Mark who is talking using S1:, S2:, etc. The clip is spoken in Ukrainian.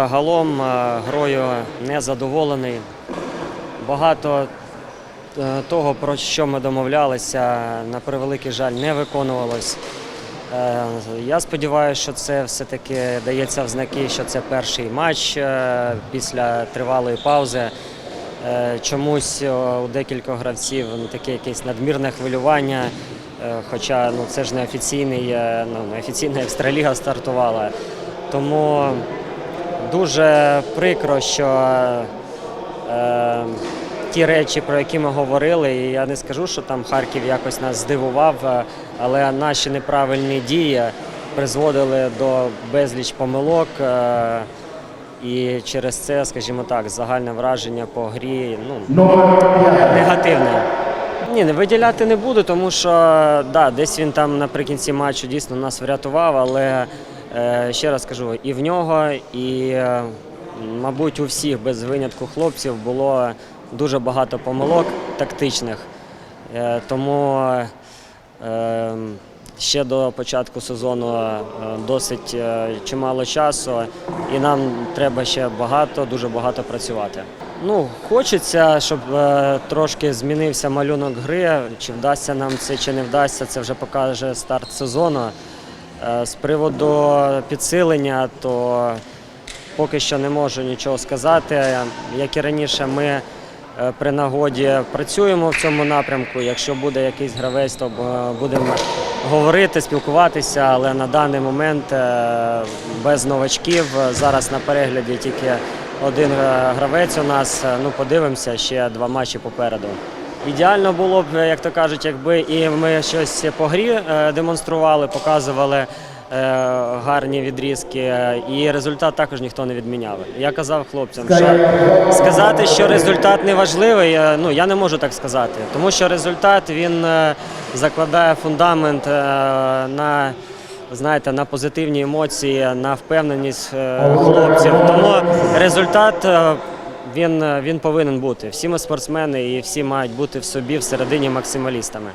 S1: Загалом е, грою не задоволений. Багато е, того, про що ми домовлялися, на превеликий жаль, не виконувалось. Е, Я сподіваюся, що це все-таки дається в знаки, що це перший матч після тривалої паузи. Чомусь у декількох гравців ну, таке якесь надмірне хвилювання, хоча ну, це ж не офіційний, ну, не офіційна екстраліга стартувала. Тому Дуже прикро, що е, ті речі, про які ми говорили, і я не скажу, що там Харків якось нас здивував, е, але наші неправильні дії призводили до безліч помилок. Е, і через це, скажімо так, загальне враження по грі ну, негативне. Ні, не виділяти не буду, тому що да, десь він там наприкінці матчу дійсно нас врятував, але ще раз кажу, і в нього, і, е, мабуть, у всіх без винятку хлопців було дуже багато помилок тактичних. Е, тому е, ще до початку сезону е, досить е, чимало часу, і нам треба ще багато, дуже багато працювати. Ну, хочеться, щоб е, трошки змінився малюнок гри. Чи вдасться нам це, чи не вдасться, це вже покаже старт сезону. Е, з приводу підсилення, то поки що не можу нічого сказати. Як і раніше, ми е, при нагоді працюємо в цьому напрямку. Якщо буде якийсь гравець, то е, будемо говорити, спілкуватися, але на даний момент без новачків. Зараз на перегляді тільки один гравець у нас. Ну, подивимося, ще два матчі попереду. Ідеально було б, як то кажуть, якби і ми щось по грі е, демонстрували, показували е, гарні відрізки, е, і результат також ніхто не відміняв. Я казав хлопцям, що сказати, що результат не важливий, ну я не можу так сказати, тому що результат він закладає фундамент на. Знаєте, на позитивні емоції, на впевненість хлопців. Тому результат він, він повинен бути. Всі ми спортсмени і всі мають бути в собі всередині максималістами.